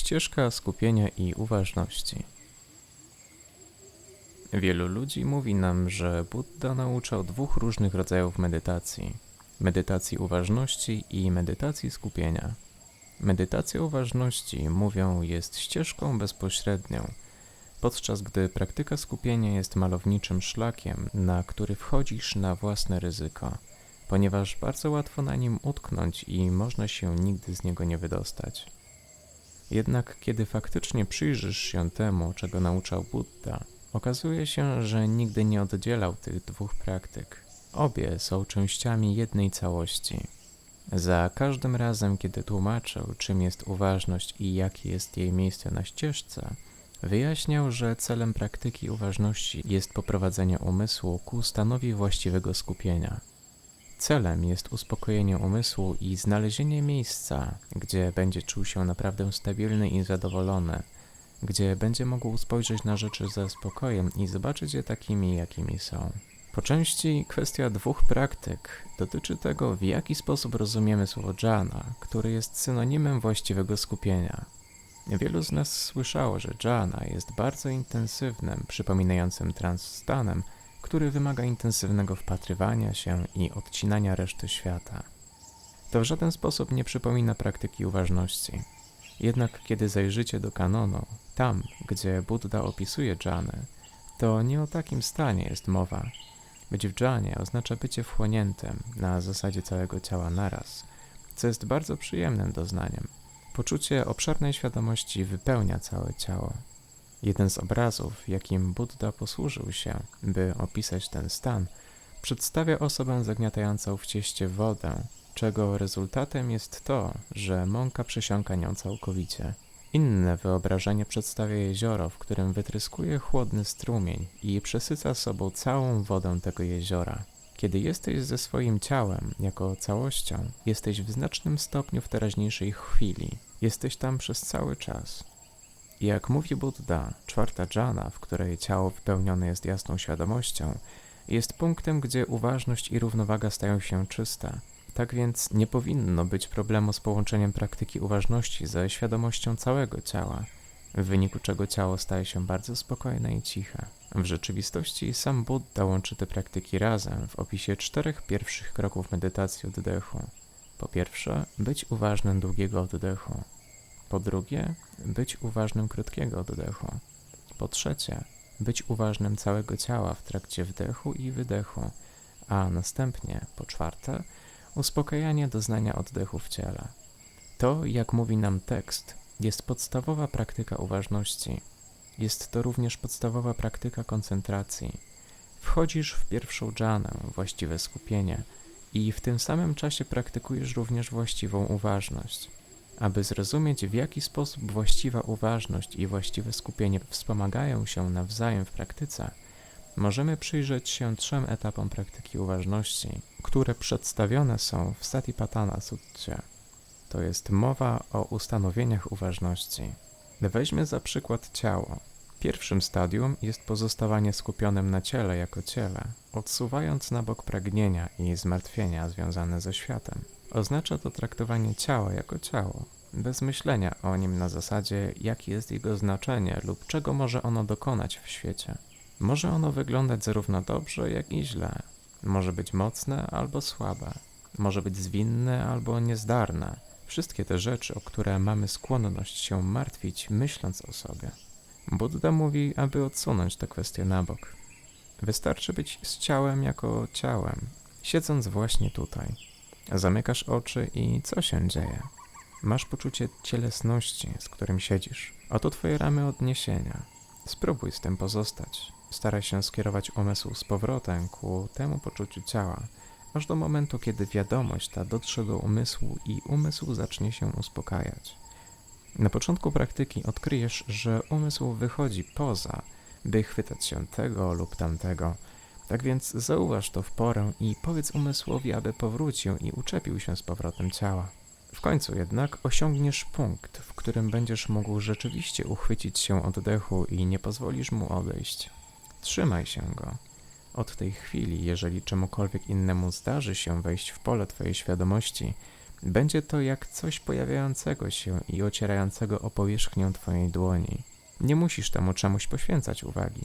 Ścieżka skupienia i uważności. Wielu ludzi mówi nam, że Buddha nauczał dwóch różnych rodzajów medytacji: medytacji uważności i medytacji skupienia. Medytacja uważności, mówią, jest ścieżką bezpośrednią, podczas gdy praktyka skupienia jest malowniczym szlakiem, na który wchodzisz na własne ryzyko, ponieważ bardzo łatwo na nim utknąć i można się nigdy z niego nie wydostać. Jednak kiedy faktycznie przyjrzysz się temu, czego nauczał Buddha, okazuje się, że nigdy nie oddzielał tych dwóch praktyk. Obie są częściami jednej całości. Za każdym razem, kiedy tłumaczył, czym jest uważność i jakie jest jej miejsce na ścieżce, wyjaśniał, że celem praktyki uważności jest poprowadzenie umysłu ku stanowi właściwego skupienia. Celem jest uspokojenie umysłu i znalezienie miejsca, gdzie będzie czuł się naprawdę stabilny i zadowolony, gdzie będzie mógł spojrzeć na rzeczy ze spokojem i zobaczyć je takimi, jakimi są. Po części kwestia dwóch praktyk dotyczy tego, w jaki sposób rozumiemy słowo jhana, które jest synonimem właściwego skupienia. Wielu z nas słyszało, że jhana jest bardzo intensywnym, przypominającym trans stanem, który wymaga intensywnego wpatrywania się i odcinania reszty świata. To w żaden sposób nie przypomina praktyki uważności. Jednak kiedy zajrzycie do kanonu, tam, gdzie Buddha opisuje dżany, to nie o takim stanie jest mowa. Być w dżanie oznacza bycie wchłoniętym na zasadzie całego ciała naraz, co jest bardzo przyjemnym doznaniem. Poczucie obszernej świadomości wypełnia całe ciało. Jeden z obrazów, jakim Buddha posłużył się, by opisać ten stan, przedstawia osobę zagniatającą w cieście wodę, czego rezultatem jest to, że mąka przesiąka nią całkowicie. Inne wyobrażenie przedstawia jezioro, w którym wytryskuje chłodny strumień i przesyca sobą całą wodę tego jeziora. Kiedy jesteś ze swoim ciałem jako całością, jesteś w znacznym stopniu w teraźniejszej chwili. Jesteś tam przez cały czas. Jak mówi Buddha, czwarta dżana, w której ciało wypełnione jest jasną świadomością, jest punktem, gdzie uważność i równowaga stają się czyste. Tak więc nie powinno być problemu z połączeniem praktyki uważności ze świadomością całego ciała, w wyniku czego ciało staje się bardzo spokojne i ciche. W rzeczywistości sam Buddha łączy te praktyki razem w opisie czterech pierwszych kroków medytacji oddechu. Po pierwsze, być uważnym długiego oddechu. Po drugie, być uważnym krótkiego oddechu. Po trzecie, być uważnym całego ciała w trakcie wdechu i wydechu, a następnie, po czwarte, uspokajanie doznania oddechu w ciele. To, jak mówi nam tekst, jest podstawowa praktyka uważności. Jest to również podstawowa praktyka koncentracji. Wchodzisz w pierwszą dżanę, właściwe skupienie, i w tym samym czasie praktykujesz również właściwą uważność. Aby zrozumieć, w jaki sposób właściwa uważność i właściwe skupienie wspomagają się nawzajem w praktyce, możemy przyjrzeć się trzem etapom praktyki uważności, które przedstawione są w Satipatthana Sutcie. To jest mowa o ustanowieniach uważności. Weźmy za przykład ciało. Pierwszym stadium jest pozostawanie skupionym na ciele jako ciele, odsuwając na bok pragnienia i zmartwienia związane ze światem. Oznacza to traktowanie ciała jako ciało, bez myślenia o nim na zasadzie, jakie jest jego znaczenie lub czego może ono dokonać w świecie. Może ono wyglądać zarówno dobrze, jak i źle. Może być mocne albo słabe. Może być zwinne albo niezdarne. Wszystkie te rzeczy, o które mamy skłonność się martwić, myśląc o sobie. Buddha mówi, aby odsunąć tę kwestię na bok. Wystarczy być z ciałem jako ciałem, siedząc właśnie tutaj. Zamykasz oczy i co się dzieje? Masz poczucie cielesności, z którym siedzisz. Oto twoje ramy odniesienia. Spróbuj z tym pozostać. Staraj się skierować umysł z powrotem ku temu poczuciu ciała, aż do momentu, kiedy wiadomość ta dotrze do umysłu i umysł zacznie się uspokajać. Na początku praktyki odkryjesz, że umysł wychodzi poza, by chwytać się tego lub tamtego. Tak więc zauważ to w porę i powiedz umysłowi, aby powrócił i uczepił się z powrotem ciała. W końcu jednak osiągniesz punkt, w którym będziesz mógł rzeczywiście uchwycić się oddechu i nie pozwolisz mu odejść. Trzymaj się go. Od tej chwili, jeżeli czemukolwiek innemu zdarzy się wejść w pole Twojej świadomości, Będzie to jak coś pojawiającego się i ocierającego o powierzchnię Twojej dłoni. Nie musisz temu czemuś poświęcać uwagi.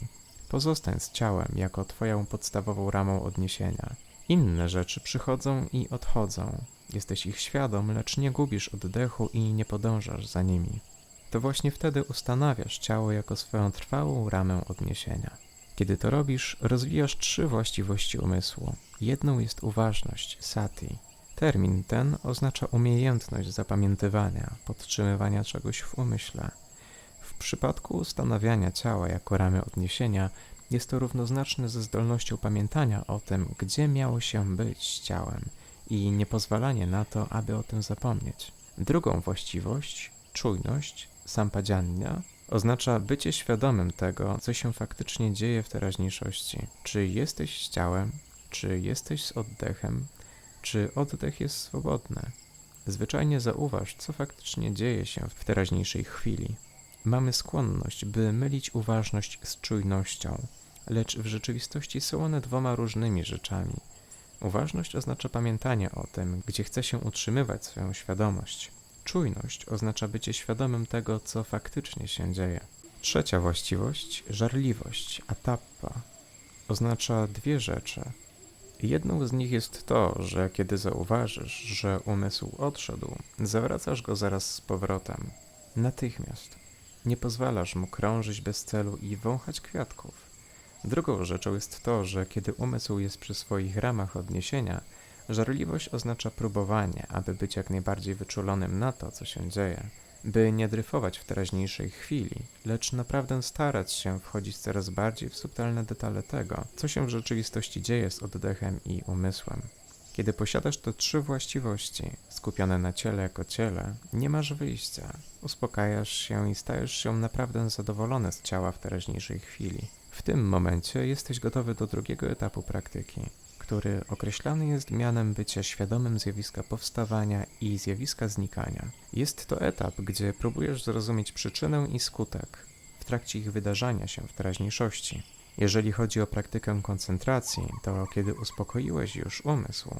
Pozostań z ciałem jako Twoją podstawową ramą odniesienia. Inne rzeczy przychodzą i odchodzą. Jesteś ich świadom, lecz nie gubisz oddechu i nie podążasz za nimi. To właśnie wtedy ustanawiasz ciało jako swoją trwałą ramę odniesienia. Kiedy to robisz, rozwijasz trzy właściwości umysłu. Jedną jest uważność, sati. Termin ten oznacza umiejętność zapamiętywania, podtrzymywania czegoś w umyśle. W przypadku ustanawiania ciała jako ramy odniesienia jest to równoznaczne ze zdolnością pamiętania o tym, gdzie miało się być ciałem i niepozwalanie na to, aby o tym zapomnieć. Drugą właściwość, czujność, sampadziannia, oznacza bycie świadomym tego, co się faktycznie dzieje w teraźniejszości. Czy jesteś z ciałem, czy jesteś z oddechem, czy oddech jest swobodny. Zwyczajnie zauważ, co faktycznie dzieje się w teraźniejszej chwili. Mamy skłonność, by mylić uważność z czujnością, lecz w rzeczywistości są one dwoma różnymi rzeczami. Uważność oznacza pamiętanie o tym, gdzie chce się utrzymywać swoją świadomość. Czujność oznacza bycie świadomym tego, co faktycznie się dzieje. Trzecia właściwość, żarliwość, atappa, oznacza dwie rzeczy. Jedną z nich jest to, że kiedy zauważysz, że umysł odszedł, zawracasz go zaraz z powrotem. Natychmiast. Nie pozwalasz mu krążyć bez celu i wąchać kwiatków. Drugą rzeczą jest to, że kiedy umysł jest przy swoich ramach odniesienia, żarliwość oznacza próbowanie, aby być jak najbardziej wyczulonym na to, co się dzieje, by nie dryfować w teraźniejszej chwili, lecz naprawdę starać się wchodzić coraz bardziej w subtelne detale tego, co się w rzeczywistości dzieje z oddechem i umysłem. Kiedy posiadasz te trzy właściwości, skupione na ciele jako ciele, nie masz wyjścia. Uspokajasz się i stajesz się naprawdę zadowolony z ciała w teraźniejszej chwili. W tym momencie jesteś gotowy do drugiego etapu praktyki, który określany jest mianem bycia świadomym zjawiska powstawania i zjawiska znikania. Jest to etap, gdzie próbujesz zrozumieć przyczynę i skutek w trakcie ich wydarzania się w teraźniejszości. Jeżeli chodzi o praktykę koncentracji, to kiedy uspokoiłeś już umysł,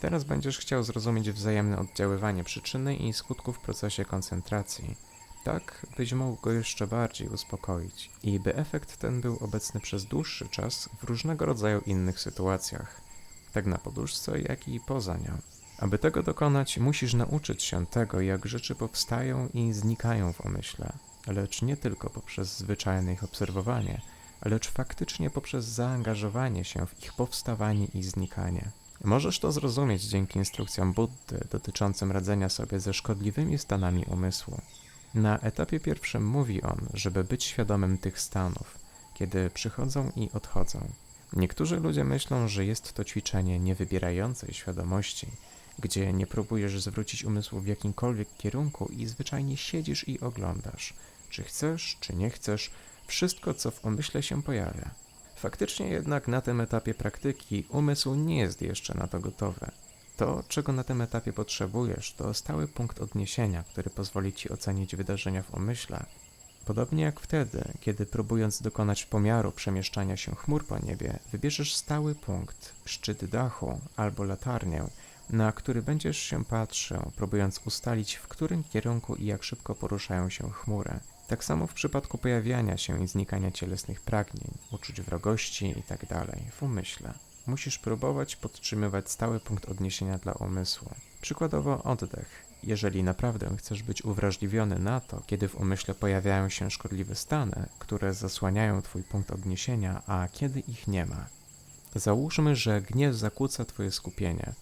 teraz będziesz chciał zrozumieć wzajemne oddziaływanie przyczyny i skutków w procesie koncentracji, tak byś mógł go jeszcze bardziej uspokoić i by efekt ten był obecny przez dłuższy czas w różnego rodzaju innych sytuacjach, tak na poduszce, jak i poza nią. Aby tego dokonać, musisz nauczyć się tego, jak rzeczy powstają i znikają w umyśle, lecz nie tylko poprzez zwyczajne ich obserwowanie – lecz faktycznie poprzez zaangażowanie się w ich powstawanie i znikanie. Możesz to zrozumieć dzięki instrukcjom Buddy dotyczącym radzenia sobie ze szkodliwymi stanami umysłu. Na etapie pierwszym mówi on, żeby być świadomym tych stanów, kiedy przychodzą i odchodzą. Niektórzy ludzie myślą, że jest to ćwiczenie niewybierającej świadomości, gdzie nie próbujesz zwrócić umysłu w jakimkolwiek kierunku i zwyczajnie siedzisz i oglądasz. Czy chcesz, czy nie chcesz, wszystko, co w umyśle się pojawia. Faktycznie jednak na tym etapie praktyki umysł nie jest jeszcze na to gotowy. To, czego na tym etapie potrzebujesz, to stały punkt odniesienia, który pozwoli ci ocenić wydarzenia w umyśle. Podobnie jak wtedy, kiedy próbując dokonać pomiaru przemieszczania się chmur po niebie, wybierzesz stały punkt, szczyt dachu albo latarnię, na który będziesz się patrzył, próbując ustalić, w którym kierunku i jak szybko poruszają się chmury. Tak samo w przypadku pojawiania się i znikania cielesnych pragnień, uczuć wrogości itd. Tak w umyśle. Musisz próbować podtrzymywać stały punkt odniesienia dla umysłu. Przykładowo oddech. Jeżeli naprawdę chcesz być uwrażliwiony na to, kiedy w umyśle pojawiają się szkodliwe stany, które zasłaniają Twój punkt odniesienia, a kiedy ich nie ma. Załóżmy, że gniew zakłóca Twoje skupienie.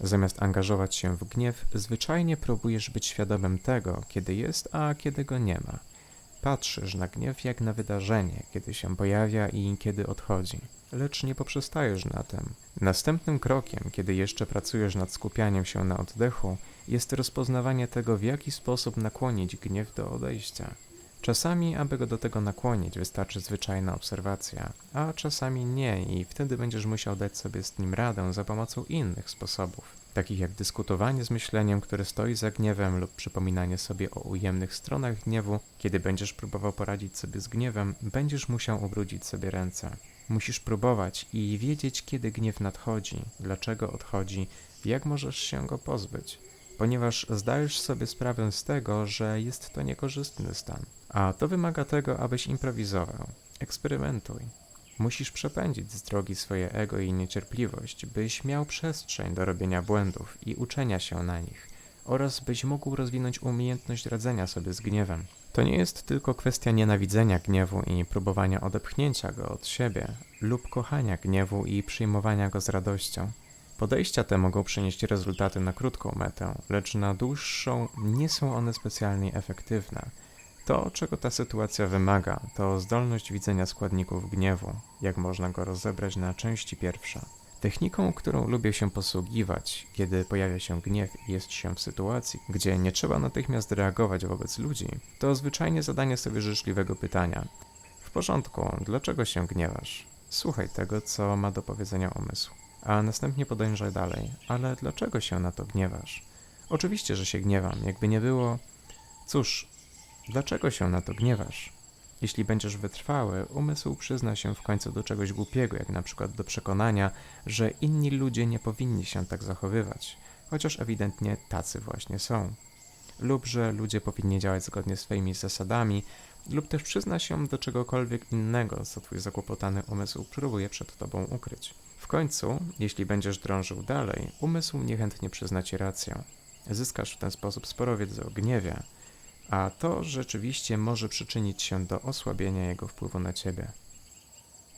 Zamiast angażować się w gniew, zwyczajnie próbujesz być świadomym tego, kiedy jest, a kiedy go nie ma. Patrzysz na gniew jak na wydarzenie, kiedy się pojawia i kiedy odchodzi, lecz nie poprzestajesz na tym. Następnym krokiem, kiedy jeszcze pracujesz nad skupianiem się na oddechu, jest rozpoznawanie tego, w jaki sposób nakłonić gniew do odejścia. Czasami, aby go do tego nakłonić, wystarczy zwyczajna obserwacja, a czasami nie, i wtedy będziesz musiał dać sobie z nim radę za pomocą innych sposobów takich jak dyskutowanie z myśleniem, które stoi za gniewem, lub przypominanie sobie o ujemnych stronach gniewu. Kiedy będziesz próbował poradzić sobie z gniewem, będziesz musiał ubrudzić sobie ręce. Musisz próbować i wiedzieć, kiedy gniew nadchodzi, dlaczego odchodzi, jak możesz się go pozbyć. ponieważ zdajesz sobie sprawę z tego, że jest to niekorzystny stan. A to wymaga tego, abyś improwizował. Eksperymentuj. Musisz przepędzić z drogi swoje ego i niecierpliwość, byś miał przestrzeń do robienia błędów i uczenia się na nich, oraz byś mógł rozwinąć umiejętność radzenia sobie z gniewem. To nie jest tylko kwestia nienawidzenia gniewu i próbowania odepchnięcia go od siebie, lub kochania gniewu i przyjmowania go z radością. Podejścia te mogą przynieść rezultaty na krótką metę, lecz na dłuższą nie są one specjalnie efektywne. To, czego ta sytuacja wymaga, to zdolność widzenia składników gniewu, jak można go rozebrać na części pierwsze. Techniką, którą lubię się posługiwać, kiedy pojawia się gniew i jest się w sytuacji, gdzie nie trzeba natychmiast reagować wobec ludzi, to zwyczajnie zadanie sobie życzliwego pytania: W porządku, dlaczego się gniewasz? Słuchaj tego, co ma do powiedzenia umysł. A następnie podążaj dalej. Ale dlaczego się na to gniewasz? Oczywiście, że się gniewam, jakby nie było. Cóż, dlaczego się na to gniewasz? Jeśli będziesz wytrwały, umysł przyzna się w końcu do czegoś głupiego, jak na przykład do przekonania, że inni ludzie nie powinni się tak zachowywać, chociaż ewidentnie tacy właśnie są. Lub że ludzie powinni działać zgodnie z swoimi zasadami, lub też przyzna się do czegokolwiek innego, co twój zakłopotany umysł próbuje przed tobą ukryć. W końcu, jeśli będziesz drążył dalej, umysł niechętnie przyzna ci rację. Zyskasz w ten sposób sporo wiedzy o gniewie, a to rzeczywiście może przyczynić się do osłabienia jego wpływu na ciebie.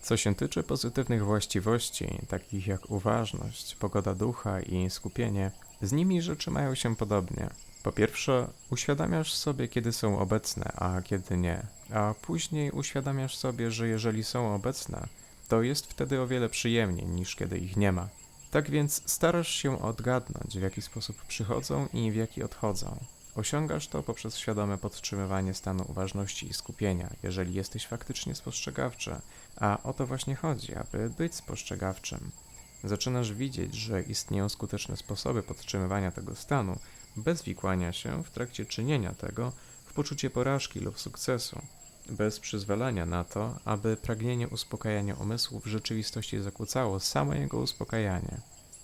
Co się tyczy pozytywnych właściwości, takich jak uważność, pogoda ducha i skupienie, z nimi rzeczy mają się podobnie. Po pierwsze, uświadamiasz sobie, kiedy są obecne, a kiedy nie, a później uświadamiasz sobie, że jeżeli są obecne, to jest wtedy o wiele przyjemniej niż kiedy ich nie ma. Tak więc starasz się odgadnąć, w jaki sposób przychodzą i w jaki odchodzą. Osiągasz to poprzez świadome podtrzymywanie stanu uważności i skupienia, jeżeli jesteś faktycznie spostrzegawczy, a o to właśnie chodzi, aby być spostrzegawczym. Zaczynasz widzieć, że istnieją skuteczne sposoby podtrzymywania tego stanu, bez wikłania się w trakcie czynienia tego w poczucie porażki lub sukcesu, bez przyzwalania na to, aby pragnienie uspokajania umysłu w rzeczywistości zakłócało samo jego uspokajanie.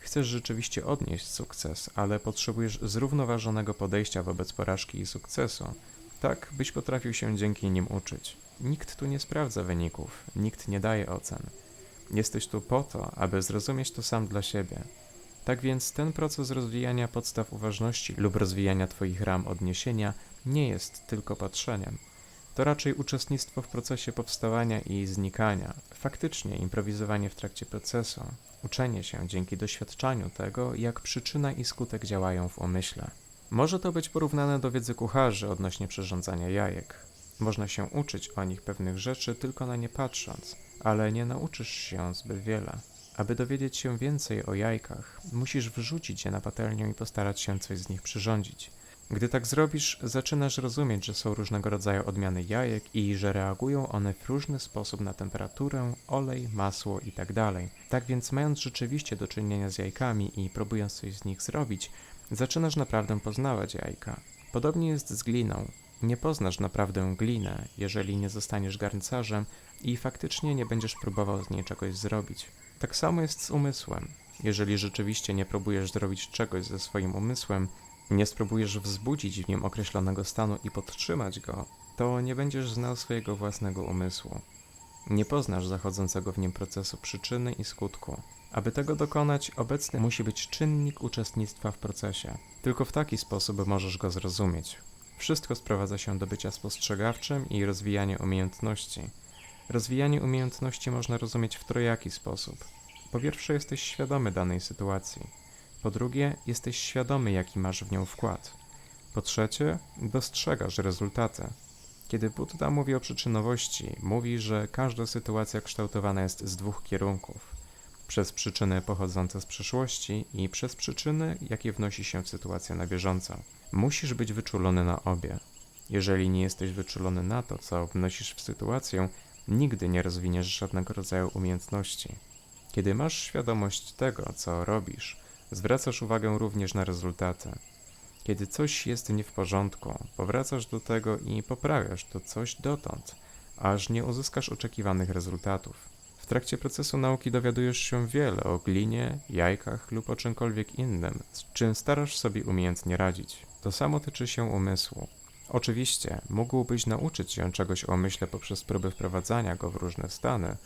Chcesz rzeczywiście odnieść sukces, ale potrzebujesz zrównoważonego podejścia wobec porażki i sukcesu, tak byś potrafił się dzięki nim uczyć. Nikt tu nie sprawdza wyników, nikt nie daje ocen. Jesteś tu po to, aby zrozumieć to sam dla siebie. Tak więc ten proces rozwijania podstaw uważności lub rozwijania Twoich ram odniesienia nie jest tylko patrzeniem. To raczej uczestnictwo w procesie powstawania i znikania, faktycznie improwizowanie w trakcie procesu, uczenie się dzięki doświadczaniu tego, jak przyczyna i skutek działają w umyśle. Może to być porównane do wiedzy kucharzy odnośnie przyrządzania jajek. Można się uczyć o nich pewnych rzeczy tylko na nie patrząc, ale nie nauczysz się zbyt wiele. Aby dowiedzieć się więcej o jajkach, musisz wrzucić je na patelnię i postarać się coś z nich przyrządzić. Gdy tak zrobisz, zaczynasz rozumieć, że są różnego rodzaju odmiany jajek i że reagują one w różny sposób na temperaturę, olej, masło itd. Tak, tak więc, mając rzeczywiście do czynienia z jajkami i próbując coś z nich zrobić, zaczynasz naprawdę poznawać jajka. Podobnie jest z gliną. Nie poznasz naprawdę glinę, jeżeli nie zostaniesz garncarzem i faktycznie nie będziesz próbował z niej czegoś zrobić. Tak samo jest z umysłem. Jeżeli rzeczywiście nie próbujesz zrobić czegoś ze swoim umysłem, nie spróbujesz wzbudzić w nim określonego stanu i podtrzymać go, to nie będziesz znał swojego własnego umysłu. Nie poznasz zachodzącego w nim procesu przyczyny i skutku. Aby tego dokonać, obecny musi być czynnik uczestnictwa w procesie. Tylko w taki sposób możesz go zrozumieć. Wszystko sprowadza się do bycia spostrzegawczym i rozwijania umiejętności. Rozwijanie umiejętności można rozumieć w trojaki sposób. Po pierwsze, jesteś świadomy danej sytuacji. Po drugie, jesteś świadomy, jaki masz w nią wkład. Po trzecie, dostrzegasz rezultaty. Kiedy Buddha mówi o przyczynowości, mówi, że każda sytuacja kształtowana jest z dwóch kierunków: przez przyczyny pochodzące z przeszłości i przez przyczyny, jakie wnosi się w sytuację na bieżąco. Musisz być wyczulony na obie. Jeżeli nie jesteś wyczulony na to, co wnosisz w sytuację, nigdy nie rozwiniesz żadnego rodzaju umiejętności. Kiedy masz świadomość tego, co robisz, zwracasz uwagę również na rezultaty. Kiedy coś jest nie w porządku, powracasz do tego i poprawiasz to coś dotąd, aż nie uzyskasz oczekiwanych rezultatów. W trakcie procesu nauki dowiadujesz się wiele o glinie, jajkach lub o czymkolwiek innym, z czym starasz sobie umiejętnie radzić. To samo tyczy się umysłu. Oczywiście, mógłbyś nauczyć się czegoś o umyśle poprzez próby wprowadzania go w różne stany,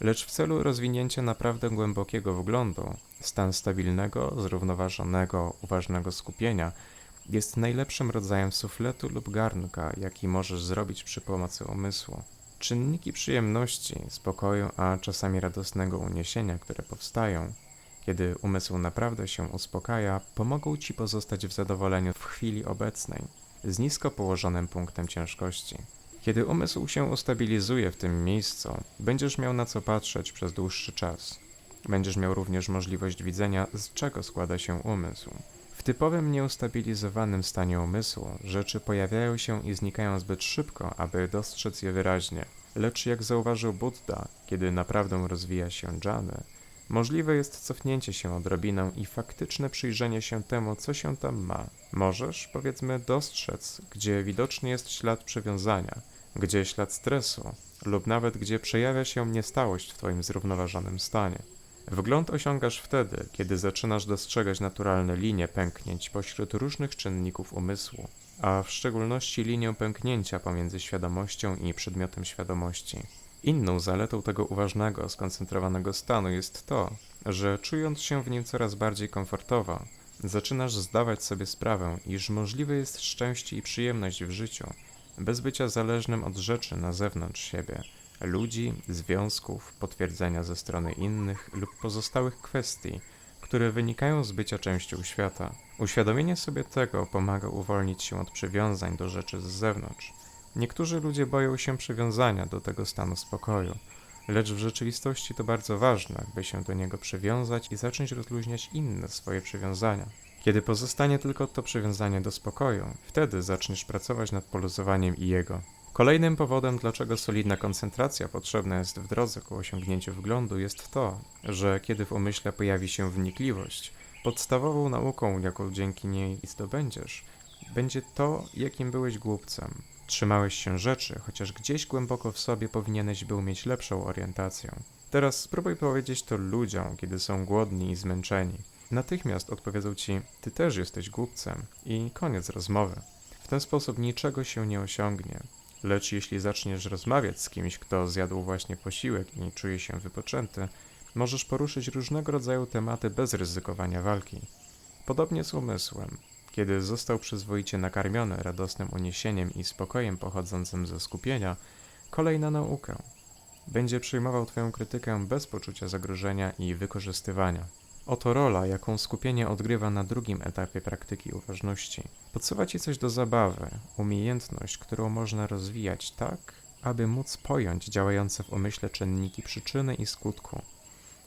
lecz w celu rozwinięcia naprawdę głębokiego wglądu, stan stabilnego, zrównoważonego, uważnego skupienia jest najlepszym rodzajem sufletu lub garnka, jaki możesz zrobić przy pomocy umysłu. Czynniki przyjemności, spokoju, a czasami radosnego uniesienia, które powstają, kiedy umysł naprawdę się uspokaja, pomogą ci pozostać w zadowoleniu w chwili obecnej, z nisko położonym punktem ciężkości. Kiedy umysł się ustabilizuje w tym miejscu, będziesz miał na co patrzeć przez dłuższy czas. Będziesz miał również możliwość widzenia, z czego składa się umysł. W typowym nieustabilizowanym stanie umysłu rzeczy pojawiają się i znikają zbyt szybko, aby dostrzec je wyraźnie. Lecz jak zauważył Buddha, kiedy naprawdę rozwija się dżany, możliwe jest cofnięcie się odrobinę i faktyczne przyjrzenie się temu, co się tam ma. Możesz, powiedzmy, dostrzec, gdzie widoczny jest ślad przywiązania, gdzie ślad stresu, lub nawet gdzie przejawia się niestałość w Twoim zrównoważonym stanie. Wgląd osiągasz wtedy, kiedy zaczynasz dostrzegać naturalne linie pęknięć pośród różnych czynników umysłu, a w szczególności linię pęknięcia pomiędzy świadomością i przedmiotem świadomości. Inną zaletą tego uważnego, skoncentrowanego stanu jest to, że czując się w nim coraz bardziej komfortowo, zaczynasz zdawać sobie sprawę, iż możliwe jest szczęście i przyjemność w życiu, bez bycia zależnym od rzeczy na zewnątrz siebie, ludzi, związków, potwierdzenia ze strony innych lub pozostałych kwestii, które wynikają z bycia częścią świata. Uświadomienie sobie tego pomaga uwolnić się od przywiązań do rzeczy z zewnątrz. Niektórzy ludzie boją się przywiązania do tego stanu spokoju, lecz w rzeczywistości to bardzo ważne, by się do niego przywiązać i zacząć rozluźniać inne swoje przywiązania. Kiedy pozostanie tylko to przywiązanie do spokoju, wtedy zaczniesz pracować nad poluzowaniem i jego. Kolejnym powodem, dlaczego solidna koncentracja potrzebna jest w drodze ku osiągnięciu wglądu, jest to, że kiedy w umyśle pojawi się wnikliwość, podstawową nauką, jaką dzięki niej zdobędziesz, będzie to, jakim byłeś głupcem. Trzymałeś się rzeczy, chociaż gdzieś głęboko w sobie powinieneś był mieć lepszą orientację. Teraz spróbuj powiedzieć to ludziom, kiedy są głodni i zmęczeni. Natychmiast odpowiedzą ci: Ty też jesteś głupcem, i koniec rozmowy. W ten sposób niczego się nie osiągnie. Lecz jeśli zaczniesz rozmawiać z kimś, kto zjadł właśnie posiłek i czuje się wypoczęty, możesz poruszyć różnego rodzaju tematy bez ryzykowania walki. Podobnie z umysłem. Kiedy został przyzwoicie nakarmiony radosnym uniesieniem i spokojem pochodzącym ze skupienia, kolejna naukę. Będzie przyjmował Twoją krytykę bez poczucia zagrożenia i wykorzystywania. Oto rola, jaką skupienie odgrywa na drugim etapie praktyki uważności. Podsuwa ci coś do zabawy, umiejętność, którą można rozwijać tak, aby móc pojąć działające w umyśle czynniki przyczyny i skutku.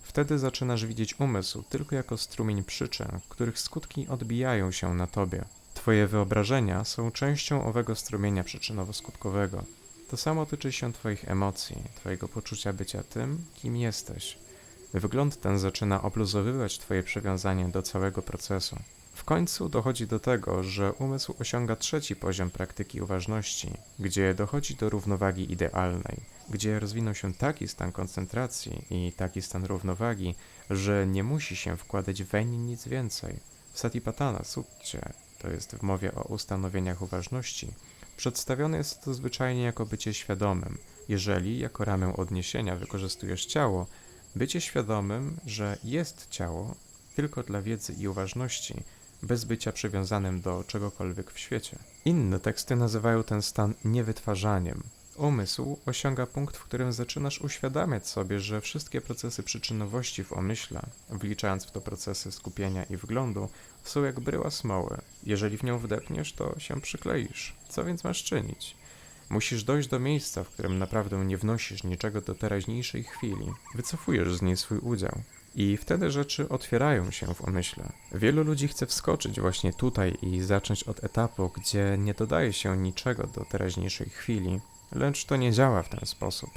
Wtedy zaczynasz widzieć umysł tylko jako strumień przyczyn, których skutki odbijają się na tobie. Twoje wyobrażenia są częścią owego strumienia przyczynowo-skutkowego. To samo tyczy się Twoich emocji, Twojego poczucia bycia tym, kim jesteś. Wygląd ten zaczyna obluzowywać Twoje przywiązanie do całego procesu. W końcu dochodzi do tego, że umysł osiąga trzeci poziom praktyki uważności, gdzie dochodzi do równowagi idealnej, gdzie rozwinął się taki stan koncentracji i taki stan równowagi, że nie musi się wkładać weń nic więcej. W Satipatthana to jest w mowie o ustanowieniach uważności, przedstawione jest to zwyczajnie jako bycie świadomym. Jeżeli jako ramę odniesienia wykorzystujesz ciało, Bycie świadomym, że jest ciało tylko dla wiedzy i uważności, bez bycia przywiązanym do czegokolwiek w świecie. Inne teksty nazywają ten stan niewytwarzaniem. Umysł osiąga punkt, w którym zaczynasz uświadamiać sobie, że wszystkie procesy przyczynowości w omyśle, wliczając w to procesy skupienia i wglądu, są jak bryła smoły. Jeżeli w nią wdepniesz, to się przykleisz. Co więc masz czynić? Musisz dojść do miejsca, w którym naprawdę nie wnosisz niczego do teraźniejszej chwili, wycofujesz z niej swój udział. I wtedy rzeczy otwierają się w umyśle. Wielu ludzi chce wskoczyć właśnie tutaj i zacząć od etapu, gdzie nie dodaje się niczego do teraźniejszej chwili, lecz to nie działa w ten sposób.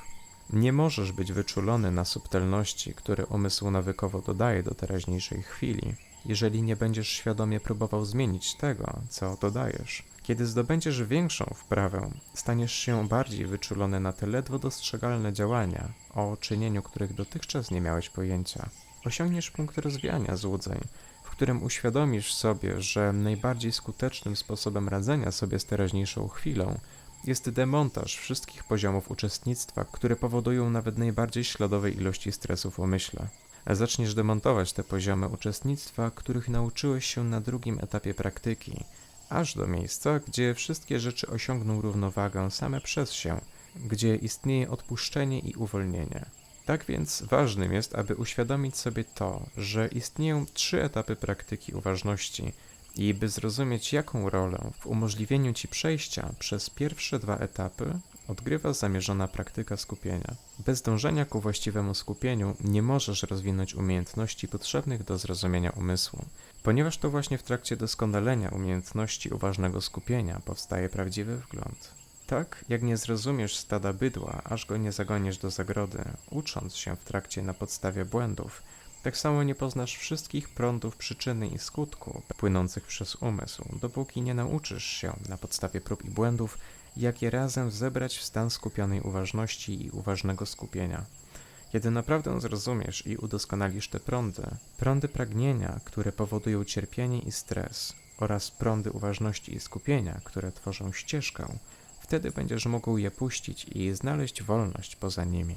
Nie możesz być wyczulony na subtelności, które umysł nawykowo dodaje do teraźniejszej chwili, jeżeli nie będziesz świadomie próbował zmienić tego, co dodajesz. Kiedy zdobędziesz większą wprawę, staniesz się bardziej wyczulony na te ledwo dostrzegalne działania, o czynieniu których dotychczas nie miałeś pojęcia. Osiągniesz punkt rozwiania złudzeń, w którym uświadomisz sobie, że najbardziej skutecznym sposobem radzenia sobie z teraźniejszą chwilą jest demontaż wszystkich poziomów uczestnictwa, które powodują nawet najbardziej śladowej ilości stresu w umyśle. Zaczniesz demontować te poziomy uczestnictwa, których nauczyłeś się na drugim etapie praktyki, aż do miejsca, gdzie wszystkie rzeczy osiągną równowagę same przez się, gdzie istnieje odpuszczenie i uwolnienie. Tak więc ważnym jest, aby uświadomić sobie to, że istnieją trzy etapy praktyki uważności i by zrozumieć, jaką rolę w umożliwieniu ci przejścia przez pierwsze dwa etapy odgrywa zamierzona praktyka skupienia. Bez dążenia ku właściwemu skupieniu nie możesz rozwinąć umiejętności potrzebnych do zrozumienia umysłu, ponieważ to właśnie w trakcie doskonalenia umiejętności uważnego skupienia powstaje prawdziwy wgląd. Tak, jak nie zrozumiesz stada bydła, aż go nie zagoniesz do zagrody, ucząc się w trakcie na podstawie błędów, tak samo nie poznasz wszystkich prądów przyczyny i skutku płynących przez umysł, dopóki nie nauczysz się na podstawie prób i błędów, jak je razem zebrać w stan skupionej uważności i uważnego skupienia. Kiedy naprawdę zrozumiesz i udoskonalisz te prądy, prądy pragnienia, które powodują cierpienie i stres, oraz prądy uważności i skupienia, które tworzą ścieżkę, wtedy będziesz mógł je puścić i znaleźć wolność poza nimi.